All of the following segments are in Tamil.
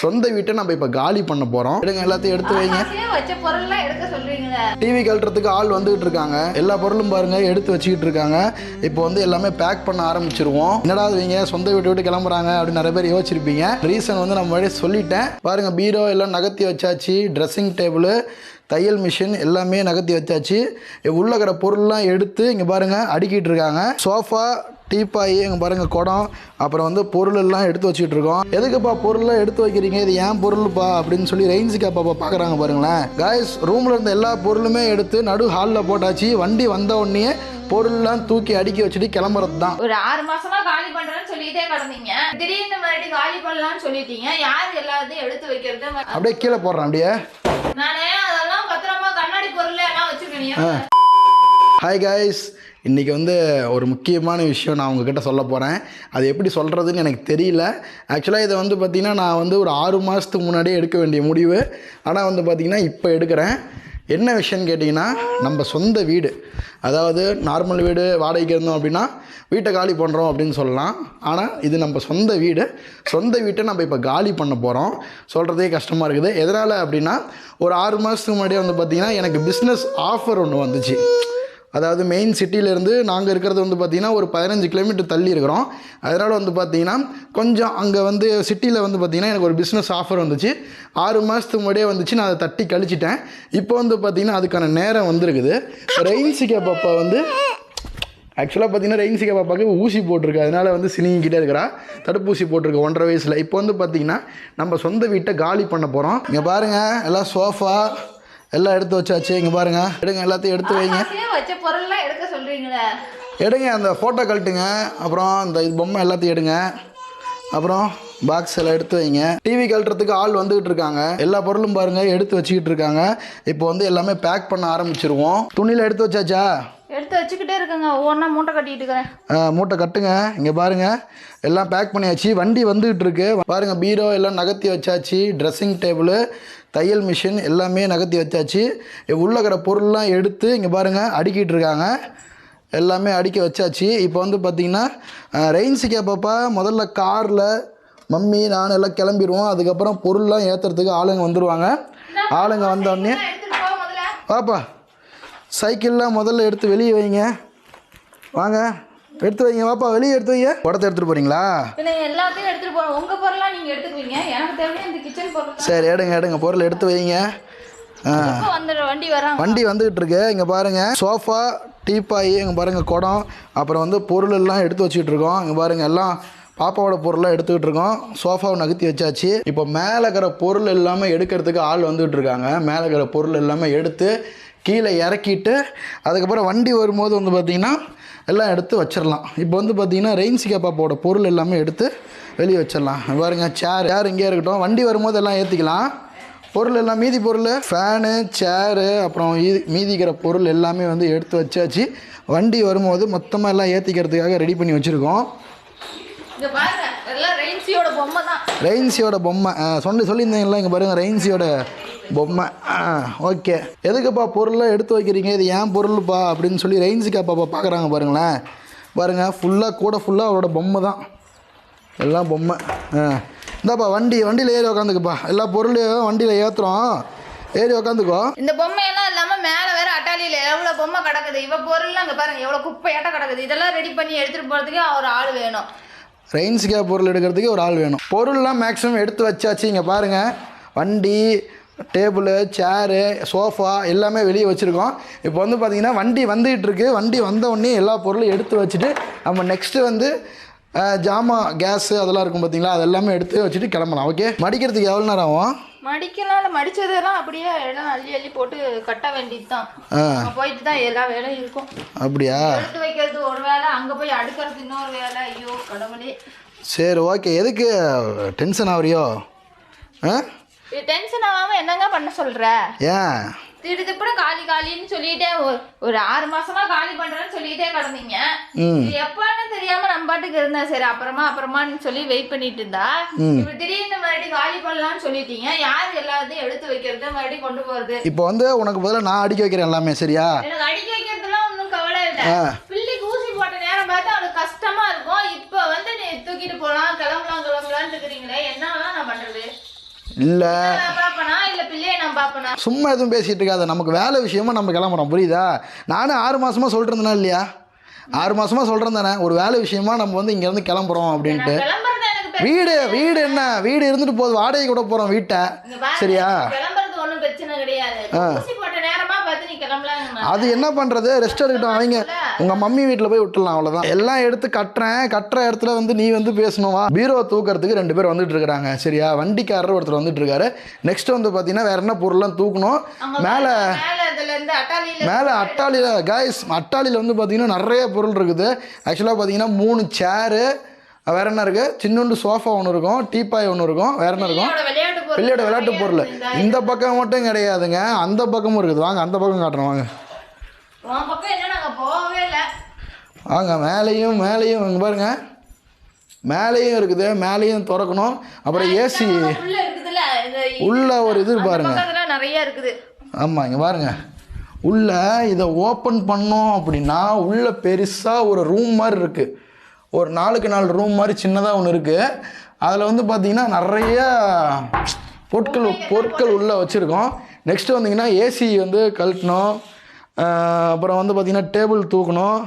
சொந்த வீட்டை நம்ம இப்போ காலி பண்ண போகிறோம் எடுங்க எல்லாத்தையும் எடுத்து வைங்க. டிவி கழட்டுறதுக்கு ஆள் வந்துகிட்டு இருக்காங்க. எல்லா பொருளும் பாருங்க எடுத்து வச்சுக்கிட்டு இருக்காங்க. இப்போ வந்து எல்லாமே பேக் பண்ண ஆரம்பிச்சிருவோம். என்னடா இது இவங்க சொந்த வீட்டை விட்டு கிளம்புறாங்க அப்படின்னு நிறைய பேர் யோசிச்சிருப்பீங்க. ரீசன் வந்து நான் முன்னாடியே சொல்லிட்டேன். பாருங்க பீரோ எல்லாம் நகர்த்தி வச்சாச்சு. ட்ரெஸ்ஸிங் டேபிள் தையல் மிஷின் எல்லாமே நகர்த்தி வச்சாச்சு. உள்ள இருக்கிற பொருள்லாம் எடுத்து இங்கே பாருங்க அடுக்கிட்டு இருக்காங்க. சோஃபா டீப்பாயி இங்கே பாருங்க குடம். அப்புறம் வந்து பொருள் எல்லாம் எடுத்து வச்சுட்டு இருக்கோம் எதுக்குப்பா பொருள்லாம் எடுத்து வைக்கிறீங்க? இது ஏன் பொருள்ப்பா? அப்படின்னு சொல்லி ரெயின்ஸுக்கு அப்பா பார்க்குறாங்க பாருங்களேன். காய்ஸ் ரூமில் இருந்த எல்லா பொருளுமே எடுத்து நடு ஹாலில் போட்டாச்சு. வண்டி வந்த உடனே பொருள்லாம் தூக்கி அடுக்கி வச்சுட்டு கிளம்புறது தான் ஒரு ஆறு மாசமா காலி பண்றேன்னு சொல்லிட்டே கிடந்தீங்க. திடீர்னு மறுபடியும் காலி பண்ணலாம்னு சொல்லிட்டீங்க. யார் எல்லாத்தையும் எடுத்து வைக்கிறது? அப்படியே கீழே போடுறேன் அப்படியே. நானே அதெல்லாம் பத்திரமா கண்ணாடி பொருள் எல்லாம் வச்சிருக்கேன் ஹாய் காய்ஸ் இன்றைக்கி வந்து ஒரு முக்கியமான விஷயம் நான் உங்ககிட்ட சொல்ல போகிறேன் அது எப்படி சொல்கிறதுன்னு எனக்கு தெரியல. ஆக்சுவலாக இதை வந்து பார்த்திங்கன்னா நான் வந்து ஒரு ஆறு மாதத்துக்கு முன்னாடியே எடுக்க வேண்டிய முடிவு. ஆனால் வந்து பார்த்திங்கன்னா இப்போ எடுக்கிறேன். என்ன விஷயம்னு கேட்டிங்கன்னா நம்ம சொந்த வீடு. அதாவது நார்மல் வீடு வாடகைக்கு இருந்தோம் அப்படின்னா வீட்டை காலி பண்ணுறோம் அப்படின்னு சொல்லலாம். ஆனால் இது நம்ம சொந்த வீடு. சொந்த வீட்டை நம்ம இப்போ காலி பண்ண போகிறோம் சொல்கிறதே கஷ்டமாக இருக்குது. எதனால் அப்படின்னா ஒரு ஆறு மாதத்துக்கு முன்னாடியே வந்து பார்த்திங்கன்னா எனக்கு பிஸ்னஸ் ஆஃபர் ஒன்று வந்துச்சு. அதாவது மெயின் சிட்டியிலேருந்து நாங்கள் இருக்கிறது வந்து பார்த்திங்கன்னா ஒரு பதினஞ்சு கிலோமீட்டர் தள்ளி இருக்கிறோம். அதனால் வந்து பார்த்திங்கன்னா கொஞ்சம் அங்கே வந்து சிட்டியில் வந்து பார்த்திங்கன்னா எனக்கு ஒரு பிஸ்னஸ் ஆஃபர் வந்துச்சு. ஆறு மாதத்துக்கு முன்னாடியே வந்துச்சு. நான் அதை தட்டி கழிச்சிட்டேன். இப்போ வந்து பார்த்திங்கன்னா அதுக்கான நேரம் வந்திருக்குது. ரெயின்சிகா பாப்பா வந்து ஆக்சுவலாக பார்த்தீங்கன்னா ரெயின்சிகா பாப்பாவுக்கு ஊசி போட்டிருக்கு. அதனால் வந்து சினிங்கிட்டே இருக்கிறா. தடுப்பூசி போட்டிருக்கு ஒன்றரை வயசில். இப்போ வந்து பார்த்திங்கன்னா நம்ம சொந்த வீட்டை காலி பண்ண போகிறோம் இங்கே பாருங்கள் எல்லாம் சோஃபா எல்லாம் எடுத்து வச்சாச்சு. இங்கே பாருங்கள் எடுங்க எல்லாத்தையும் எடுத்து வைங்க. வச்ச பொருள்லாம் எடுக்க சொல்றீங்களே. எடுங்க அந்த ஃபோட்டோ கழட்டுங்க. அப்புறம் இந்த இது பொம்மை எல்லாத்தையும் எடுங்க. அப்புறம் பாக்ஸ் எல்லாம் எடுத்து வைங்க. டிவி கழட்டுறதுக்கு ஆள் வந்துகிட்டு இருக்காங்க. எல்லா பொருளும் பாருங்க எடுத்து வச்சுக்கிட்டு இருக்காங்க. இப்போ வந்து எல்லாமே பேக் பண்ண ஆரம்பிச்சிருவோம். துணியில் எடுத்து வச்சாச்சா? எடுத்து வச்சுக்கிட்டே இருக்கேங்க. ஒவ்வொன்றா மூட்டை கட்டிட்டு இருக்கிறேன். மூட்டை கட்டுங்க. இங்கே பாருங்க. எல்லாம் பேக் பண்ணியாச்சு. வண்டி வந்துகிட்டு இருக்கு. பாருங்க பீரோ எல்லாம் நகர்த்தி வச்சாச்சு. ட்ரெஸ்ஸிங் டேபிள் தையல் மிஷின் எல்லாமே நகர்த்தி வச்சாச்சு. உள்ள இருக்கிற பொருள்லாம் எடுத்து இங்கே பாருங்க அடுக்கிட்டு இருக்காங்க. எல்லாமே அடுக்கி வச்சாச்சு. இப்போ வந்து பார்த்தீங்கன்னா ரெயின்ஸுக்கே பாப்பா முதல்ல காரில் மம்மி நான் எல்லாம் கிளம்பிடுவோம் அதுக்கப்புறம் பொருள்லாம் ஏற்றுறதுக்கு ஆளுங்க வந்துடுவாங்க ஆளுங்க வந்தோடனே எடுத்துட்டு போ முதல்ல. வாப்பா சைக்கிள்லாம் முதல்ல எடுத்து வெளியே வைங்க. வாங்க. எடுத்து வைங்க. வாப்பா வெளியே எடுத்து வைங்க. குடத்தை எடுத்துகிட்டு போகிறீங்களா எல்லாத்தையும் எடுத்துட்டு போறோம் உங்க பொருள்லாம் நீங்க எடுத்துக்குவீங்க. எனக்கு தேவையான இந்த கிச்சன் பொருள் சரி எடுங்க எடுங்க. பொருள் எடுத்து வைங்க. வண்டி வராங்க வண்டி வந்துகிட்டு இருக்கு. இங்கே பாருங்க. சோஃபா டீப்பாயி இங்கே பாருங்க குடம். அப்புறம் வந்து பொருள் எல்லாம் எடுத்து வச்சுக்கிட்டு இருக்கோம். இங்கே பாருங்க எல்லாம் பாப்பாவோட பொருளாக எடுத்துக்கிட்டு இருக்கோம். சோஃபாவை நகர்த்தி வச்சாச்சு. இப்போ மேலே இருக்கிற பொருள் எல்லாமே எடுக்கிறதுக்கு ஆள் வந்துகிட்டு இருக்காங்க. மேலே இருக்கிற பொருள் எல்லாமே எடுத்து கீழே இறக்கிட்டு அதுக்கப்புறம் வண்டி வரும்போது வந்து பார்த்திங்கன்னா எல்லாம் எடுத்து வச்சிடலாம் இப்போ வந்து பார்த்திங்கன்னா ரெயின்சிகா பாப்பாவோட பொருள் எல்லாமே எடுத்து வெளியே வச்சிடலாம் இங்க பாருங்க சேர் சேர் இங்கேயே இருக்கட்டும். வண்டி வரும்போது எல்லாம் ஏற்றிக்கலாம் பொருள் எல்லாம் மீதி பொருள் ஃபேனு சேரு அப்புறம் மீதிக்கிற பொருள் எல்லாமே வந்து எடுத்து வச்சாச்சு. வண்டி வரும்போது மொத்தமாக எல்லாம் ஏற்றிக்கிறதுக்காக ரெடி பண்ணி வச்சுருக்கோம். ரெயின்சியோட பொம்மை சொல்லி சொல்லியிருந்தீங்களா இங்கே பாருங்கள் ரெயின்சியோட பொம்மை ஆ ஓகே. எதுக்குப்பா பொருள்லாம் எடுத்து வைக்கிறீங்க? இது ஏன் பொருள்ப்பா? அப்படின்னு சொல்லி ரெயின்சிக்கா பாப்பா பார்க்குறாங்க பாருங்களேன். பாருங்கள் ஃபுல்லாக கூட ஃபுல்லாக அவரோட பொம்மை தான். எல்லாம் பொம்மை ஆ. இந்தாப்பா வண்டி வண்டியில் ஏறி உக்காந்துக்குப்பா. எல்லா பொருளையும் வண்டியில் ஏற்றுறோம் ஏறி உக்காந்துக்கோ. இந்த பொம்மையெல்லாம் இல்லாம மேல வேற அட்டாலியில எவ்வளவு பொம்மை கிடக்குது? இவ பொருள்லாம் அங்க பாருங்க எவ்வளவு குப்பையாட்ட கிடக்குது. இதெல்லாம் ரெடி பண்ணி எடுத்துட்டு போறதுக்கு ஒரு ஆள் வேணும். ரெயின்ஸ்கே பொருள் எடுக்கிறதுக்கு ஒரு ஆள் வேணும். பொருள்லாம் மேக்ஸிமம் எடுத்து வச்சாச்சு இங்கே பாருங்கள் வண்டி டேபிள் சேரு சோஃபா எல்லாமே வெளியே வச்சுருக்கோம். இப்போ வந்து பார்த்திங்கன்னா வண்டி வந்துகிட்டு இருக்கு. வண்டி வந்த உடனே எல்லா பொருளும் எடுத்து வச்சுட்டு நம்ம நெக்ஸ்ட்டு வந்து ஜாமான் கேஸு அதெல்லாம் இருக்கும் பார்த்தீங்களா? அதெல்லாமே எடுத்து வச்சுட்டு கிளம்பலாம். ஓகே மடிக்கிறதுக்கு எவ்வளோ நேரம் ஆகும்? மடிக்கலாம் இல்ல மடிச்சதெல்லாம் அப்படியே எல்லாம் அள்ளி அள்ளி போட்டு கட்ட வேண்டியது தான் போயிட்டு தான் எல்லா வேலையும் இருக்கும். அப்படியா? எடுத்து வைக்கிறது ஒரு வேலை அங்க போய் அடுக்கிறது இன்னொரு வேலை. ஐயோ கடவுளே. சரி ஓகே எதுக்கு டென்ஷன் ஆகுறியோ? ஆ? டென்ஷன் ஆகாம என்னங்க பண்ண சொல்ற? ஏன்? திடுதிப்புட காலி காலின்னு சொல்லிட்டே ஒரு- ஆறு மாசமா காலி பண்றேன்னு சொல்லிட்டே கிடந்தீங்க. எப்பன்னு தெரியாம நம்ம பாட்டுக்கு இருந்தேன் சரி அப்புறமா அப்புறமான்னு சொல்லி வெயிட் பண்ணிட்டு இருந்தா. இப்ப திடீர்னு மறுபடியும் காலி பண்ணலாம்னு சொல்லிட்டீங்க. யார் எல்லாத்தையும் எடுத்து வைக்கிறது மறுபடியும் கொண்டு போறது? இப்போ வந்து உனக்கு பதிலாக நான் அடிக்க வைக்கிறேன் எல்லாமே சரியா? எனக்கு அடிக்க வைக்கிறதுலாம் ஒன்றும் கவலை இல்லை ஆ. பிள்ளைக்கு ஊசி போட்ட நேரம் பார்த்து அவனுக்கு கஷ்டமா இருக்கும் இப்ப வந்து நீ தூக்கிட்டு போலாம் கிளம்பலாம் கிளம்பலாம்னு இருக்கிறீங்களே என்னலாம் நான் பண்றது இல்லை. சும்மா எதுவும் பேசிகிட்டு இருக்காத. நமக்கு வேலை விஷயமா நம்ம கிளம்புறோம். புரியுதா? நானும் ஆறு மாசமா சொல்லிட்டு இருந்தேனா இல்லையா? ஆறு மாசமா சொல்கிறேன் தானே ஒரு வேலை விஷயமா நம்ம வந்து இங்கேருந்து கிளம்புறோம் அப்படின்ட்டு. வீடு வீடு என்ன? வீடு இருந்துட்டு போகுது. வாடகை கூட போகிறோம் வீட்டை. சரியா? அது என்ன பண்ணுறது ரெஸ்ட் எடுக்கட்டும். அவங்க உங்கள் மம்மி வீட்டில் போய் விட்டுலாம் அவ்வளோதான் எல்லாம் எடுத்து கட்டுறேன் கட்டுற இடத்துல வந்து நீ வந்து பேசணுமா பீரோ தூக்கிறதுக்கு ரெண்டு பேர் வந்துட்டு இருக்காங்க சரியா? வண்டிக்காரர் ஒருத்தர் வந்துட்டு இருக்காரு. நெக்ஸ்ட் வந்து பார்த்தீங்கன்னா வேற என்ன பொருள்லாம் தூக்கணும்? மேலே மேல அட்டாளியில் காய்ஸ் அட்டாளியில் வந்து பார்த்தீங்கன்னா நிறைய பொருள் இருக்குது. ஆக்சுவலாக பார்த்தீங்கன்னா மூணு சேரு வேற என்ன இருக்குது சின்னோண்டு சோஃபா ஒன்று இருக்கும் டீப்பாய் ஒன்று இருக்கும் வேற என்ன இருக்கும்? பிள்ளையோட விளையாட்டு பொருள். இந்த பக்கம் மட்டும் கிடையாதுங்க அந்த பக்கமும் இருக்குது. வாங்க அந்த பக்கம் காட்டுறோம் வாங்க. உன் பக்கம் என்ன நாங்க போகவே இல்ல. வாங்க மேலேயும் மேலேயும் இங்கே பாருங்க. மேலேயும் இருக்குது மேலேயும் திறக்கணும். அப்புறம் ஏசி உள்ள ஒரு இது பாருங்க. நிறைய இருக்குது. ஆமாம் இங்கே பாருங்க. உள்ள இதை ஓப்பன் பண்ணோம் அப்படின்னா உள்ள பெருசாக ஒரு ரூம் மாதிரி இருக்குது ஒரு நாலுக்கு நாலு ரூம் மாதிரி சின்னதாக ஒன்று இருக்குது அதில் வந்து பார்த்தீங்கன்னா நிறைய பொருட்கள் பொருட்கள் உள்ளே வச்சுருக்கோம். நெக்ஸ்ட்டு வந்தீங்கன்னா ஏசி வந்து கழட்டணும். அப்புறம் வந்து பார்த்தீங்கன்னா டேபிள் தூக்கணும்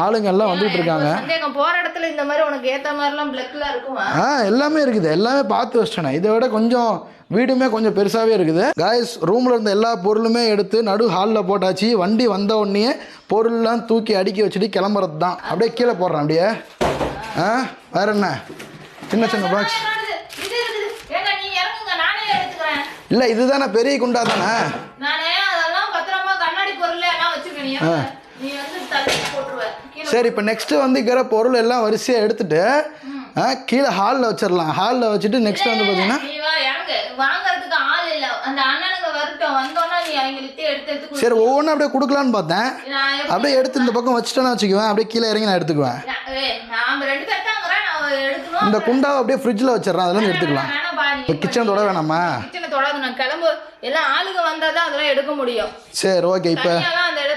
ஆளுங்க எல்லாம் வந்துட்டு இருக்காங்க போற இடத்துல இந்த மாதிரி உனக்கு ஏத்த மாதிரி எல்லாம் பிளக்லாம் இருக்குமா ஆ எல்லாமே இருக்குது எல்லாமே பார்த்து வச்சிட்டேன் இதை விட கொஞ்சம் வீடுமே கொஞ்சம் பெருசாகவே இருக்குது காய்ஸ் ரூமில் இருந்த எல்லா பொருளுமே எடுத்து நடு ஹாலில் போட்டாச்சு வண்டி வந்த உடனே பொருள்லாம் தூக்கி அடுக்கி வச்சுட்டு கிளம்புறது தான் அப்படியே கீழே போடுறேன் அப்படியே ஆ வேற என்ன சின்ன சின்ன பாக்ஸ் இல்லை இதுதானே பெரிய குண்டா தானே நானே அதெல்லாம் பத்திரமா கண்ணாடி பொருள் எல்லாம் வச்சிருக்கேன் நீ இறங்கு. நீ வந்து தள்ளி போட்டுருவ கீழே சரி இப்போ நெக்ஸ்ட்டு வந்து இருக்கிற பொருள் எல்லாம் வரிசையாக எடுத்துட்டு ஆ, கீழே ஹாலில் வச்சிடலாம். ஹாலில் வச்சுட்டு நெக்ஸ்ட் வந்து பார்த்தீங்கன்னா நீ வா இறங்கு வாங்குறதுக்கு ஆள் இல்ல. அந்த அண்ணனுங்க வரட்டும். வந்தோன்னா நீ அவங்களுக்கு எடுத்து எடுத்து கொடு. சரி ஒவ்வொன்றும் அப்படியே கொடுக்கலான்னு பார்த்தேன். அப்படியே எடுத்து இந்த பக்கம் வச்சுட்டேன்னு வச்சுக்குவேன். அப்படியே கீழே இறங்கி நான் எடுத்துக்குவேன். நாம ரெண்டு பேர் எடுக்கணும். இந்த குண்டாவை அப்படியே ஃப்ரிட்ஜில் வச்சிடறேன். அதெல்லாம் எடுத்துக்கலாம். இப்போ கிச்சன் தொட வேணாமா? கிச்சனை தொடாது. நான் கிளம்பு. எல்லாம் ஆளுங்க வந்தா தான் அதெல்லாம் எடுக்க முடியும். சரி ஓகே இப்போ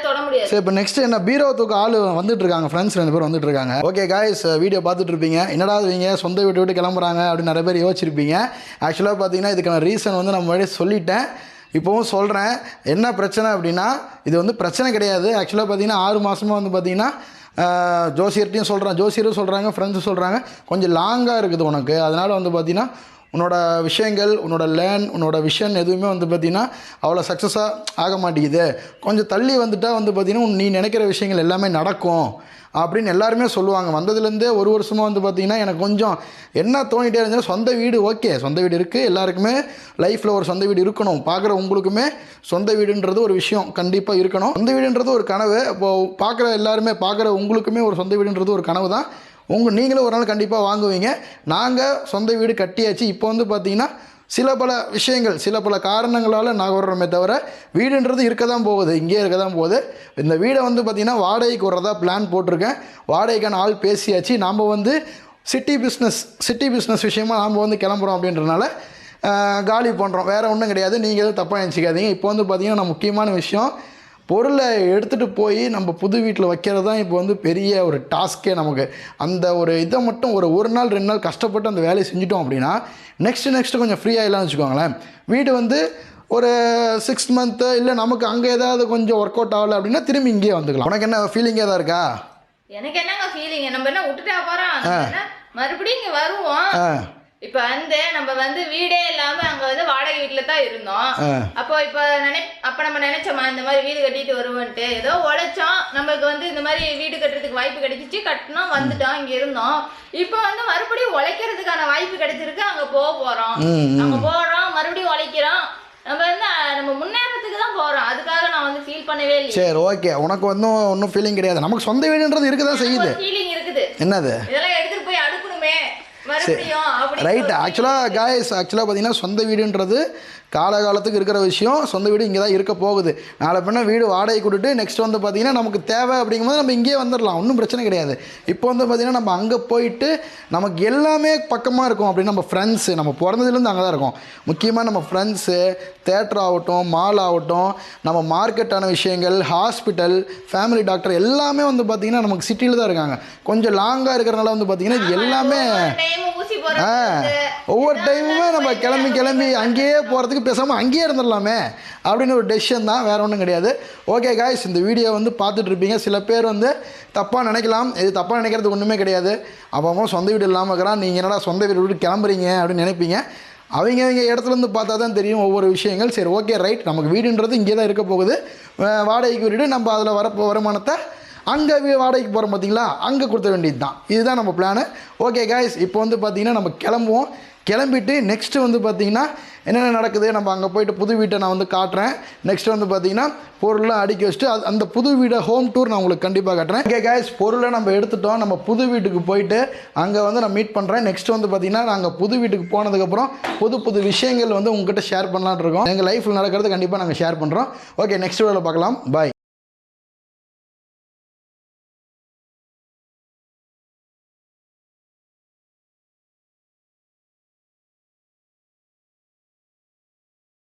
தொட முடியாது. சரி இப்போ நெக்ஸ்ட் என்ன பீரோ தூக்க ஆள் வந்துட்டு இருக்காங்க ஃப்ரெண்ட்ஸ் ரெண்டு பேர் வந்துட்டு இருக்காங்க ஓகே காய்ஸ் வீடியோ பார்த்துட்டு இருப்பீங்க என்னடா இவங்க சொந்த வீட்டு விட்டு கிளம்புறாங்க அப்படின்னு நிறைய பேர் யோசிச்சிருப்பீங்க. ஆக்சுவலாக பார்த்தீங்கன்னா இதுக்கான ரீசன் வந்து நான் முன்னாடியே சொல்லிட்டேன். இப்போவும் சொல்கிறேன் என்ன பிரச்சனை அப்படின்னா இது வந்து பிரச்சனை கிடையாது. ஆக்சுவலாக பார்த்தீங்கன்னா ஆறு மாதமாக வந்து பார்த்தீங்கன்னா ஜோசியர்ட்டையும் சொல்கிறேன் ஜோசியரும் சொல்கிறாங்க ஃப்ரெண்ட்ஸும் சொல்கிறாங்க கொஞ்சம் லாங்காக இருக்குது உனக்கு. அதனால் வந்து பார்த்தீங்கன்னா உன்னோட விஷயங்கள் உன்னோட லேர்ன் உன்னோட விஷன் எதுவுமே வந்து பார்த்திங்கன்னா அவ்வளோ சக்ஸஸாக ஆக மாட்டேங்குது. கொஞ்சம் தள்ளி வந்துட்டால் வந்து பார்த்திங்கன்னா நீ நினைக்கிற விஷயங்கள் எல்லாமே நடக்கும் அப்படின்னு எல்லாருமே சொல்லுவாங்க. வந்ததுலேருந்தே ஒரு வருஷமாக வந்து பார்த்திங்கன்னா எனக்கு கொஞ்சம் என்ன தோணிட்டே இருந்துச்சுன்னா சொந்த வீடு ஓகே சொந்த வீடு இருக்குது எல்லாருக்குமே லைஃப்பில் ஒரு சொந்த வீடு இருக்கணும். பார்க்குற உங்களுக்குமே சொந்த வீடுன்றது ஒரு விஷயம் கண்டிப்பாக இருக்கணும். சொந்த வீடுன்றது ஒரு கனவு. இப்போது பார்க்குற எல்லாருமே பார்க்குற உங்களுக்குமே ஒரு சொந்த வீடுன்றது ஒரு கனவு தான் உங்கள் நீங்களும் ஒரு நாள் கண்டிப்பாக வாங்குவீங்க. நாங்கள் சொந்த வீடு கட்டியாச்சு. இப்போ வந்து பார்த்தீங்கன்னா சில பல விஷயங்கள் சில பல காரணங்களால் நாங்கள் வர்றோமே தவிர வீடுன்றது இருக்க தான் போகுது இங்கேயே இருக்க தான் போகுது. இந்த வீடை வந்து பார்த்திங்கன்னா வாடகைக்கு வர்றதா பிளான் போட்டிருக்கேன். வாடகைக்கான ஆள் பேசியாச்சு. நாம் வந்து சிட்டி பிஸ்னஸ் சிட்டி பிஸ்னஸ் விஷயமா நாம் வந்து கிளம்புறோம் அப்படின்றனால காலி பண்ணுறோம் வேறு ஒன்றும் கிடையாது. நீங்கள் எதுவும் தப்பாக நினச்சிக்காதீங்க. இப்போ வந்து பார்த்திங்கன்னா நான் முக்கியமான விஷயம் பொருளை எடுத்துகிட்டு போய் நம்ம புது வீட்டில் வைக்கிறது தான் இப்போ வந்து பெரிய ஒரு டாஸ்க்கே நமக்கு. அந்த ஒரு இதை மட்டும் ஒரு ஒரு நாள் ரெண்டு நாள் கஷ்டப்பட்டு அந்த வேலையை செஞ்சுட்டோம் அப்படின்னா நெக்ஸ்ட்டு நெக்ஸ்ட்டு கொஞ்சம் ஃப்ரீ ஆகிடலாம்னு வச்சுக்கோங்களேன். வீடு வந்து ஒரு சிக்ஸ் மந்த்து இல்லை நமக்கு அங்கே ஏதாவது கொஞ்சம் ஒர்க் அவுட் ஆகலை அப்படின்னா திரும்பி இங்கேயே வந்துக்கலாம். உனக்கு என்ன ஃபீலிங் ஏதாவது இருக்கா? எனக்கு என்னங்க ஃபீலிங் நம்ம என்ன விட்டுட்டா என்ன மறுபடியும் இங்க வருவோம்? இப்ப வந்து நம்ம வந்து வீடே இல்லாம அங்க வந்து வாடகை வீட்டுல தான் இருந்தோம். அப்போ இப்ப நினை அப்ப நம்ம நினைச்சோமா இந்த மாதிரி வீடு கட்டிட்டு வருவோன்ட்டு? ஏதோ உழைச்சோம். நம்மளுக்கு வந்து இந்த மாதிரி வீடு கட்டுறதுக்கு வாய்ப்பு கிடைச்சிச்சு. கட்டினோம் வந்துட்டோம் இங்க இருந்தோம். இப்போ வந்து மறுபடியும் உழைக்கிறதுக்கான வாய்ப்பு கிடைச்சிருக்கு. அங்க போக போறோம். அங்க போறோம் மறுபடியும் உழைக்கிறோம். நம்ம வந்து நம்ம முன்னேறதுக்கு தான் போறோம். அதுக்காக நான் வந்து ஃபீல் பண்ணவே இல்லை சரி ஓகே உனக்கு வந்து ஒன்றும் ஃபீலிங் கிடையாது. நமக்கு சொந்த வீடுன்றது இருக்க தான் செய்யுது. ஃபீலிங் இருக்குது. என்னது? இதெல்லாம் எடுத்துட்டு போய் அடுக்கணுமே மறுபடியும் அப்படி ரைட் ஆக்சுவலாக காய்ஸ் ஆக்சுவலாக பார்த்தீங்கன்னா சொந்த வீடுன்றது காலகாலத்துக்கு இருக்கிற விஷயம் சொந்த வீடு இங்கே தான் இருக்க போகுது. நாளை பின்ன வீடு வாடகை கொடுத்து நெக்ஸ்ட் வந்து பார்த்தீங்கன்னா நமக்கு தேவை அப்படிங்கும்போது நம்ம இங்கேயே வந்துடலாம். ஒன்றும் பிரச்சனை கிடையாது. இப்போ வந்து பார்த்தீங்கன்னா நம்ம அங்கே போயிட்டு நமக்கு எல்லாமே பக்கமாக இருக்கும் அப்படின்னு நம்ம ஃப்ரெண்ட்ஸு நம்ம பிறந்ததுலேருந்து அங்கே தான் இருக்கோம். முக்கியமாக நம்ம ஃப்ரெண்ட்ஸு தேட்டர் ஆகட்டும் மால் ஆகட்டும் நம்ம மார்க்கெட்டான விஷயங்கள் ஹாஸ்பிட்டல் ஃபேமிலி டாக்டர் எல்லாமே வந்து பார்த்திங்கன்னா நமக்கு சிட்டியில் தான் இருக்காங்க. கொஞ்சம் லாங்காக இருக்கிறனால வந்து பார்த்திங்கன்னா இது எல்லாமே ஒவ்வொரு டைமுமே நம்ம கிளம்பி கிளம்பி அங்கேயே போகிறதுக்கு பேசாமல் அங்கேயே இருந்துடலாமே அப்படின்னு ஒரு டெசிஷன் தான். வேறு ஒன்றும் கிடையாது. ஓகே காய்ஸ் இந்த வீடியோ வந்து பார்த்துட்டு இருப்பீங்க. சில பேர் வந்து தப்பாக நினைக்கலாம். இது தப்பாக நினைக்கிறது ஒன்றுமே கிடையாது. அப்போ சொந்த வீடு இல்லாமல் இருக்கிறான் நீங்கள் என்னடா சொந்த வீடு விட்டு கிளம்புறீங்க அப்படின்னு நினைப்பீங்க. அவங்க அவங்க இடத்துலேருந்து பார்த்தா தான் தெரியும் ஒவ்வொரு விஷயங்கள். சரி ஓகே ரைட் நமக்கு வீடுன்றது இங்கே தான் இருக்க போகுது. வாடகைக்கு வீடு நம்ம அதில் வர வருமானத்தை அங்கே வாடகைக்கு போகிறோம் பார்த்தீங்களா அங்கே கொடுத்த வேண்டியது தான் இதுதான் நம்ம பிளானு ஓகே காய்ஸ் இப்போ வந்து பார்த்தீங்கன்னா நம்ம கிளம்புவோம். கிளம்பிட்டு நெக்ஸ்ட்டு வந்து பார்த்தீங்கன்னா என்னென்ன நடக்குது? நம்ம அங்கே போயிட்டு புது வீட்டை நான் வந்து காட்டுறேன். நெக்ஸ்ட் வந்து பார்த்தீங்கன்னா பொருள்லாம் அடுக்கி வச்சுட்டு அது அந்த புது வீடை ஹோம் டூர் நான் உங்களுக்கு கண்டிப்பாக காட்டுறேன். ஓகே காய்ஸ் பொருளை நம்ம எடுத்துட்டோம். நம்ம புது வீட்டுக்கு போயிட்டு அங்கே வந்து நான் மீட் பண்ணுறேன் நெக்ஸ்ட் வந்து பார்த்தீங்கன்னா நாங்கள் புது வீட்டுக்கு போனதுக்கப்புறம் புது புது விஷயங்கள் வந்து உங்ககிட்ட ஷேர் பண்ணலான் இருக்கோம். எங்கள் லைஃப்பில் நடக்கிறது கண்டிப்பாக நாங்கள் ஷேர் பண்ணுறோம் ஓகே நெக்ஸ்ட் வீடியோவில் பார்க்கலாம். பாய்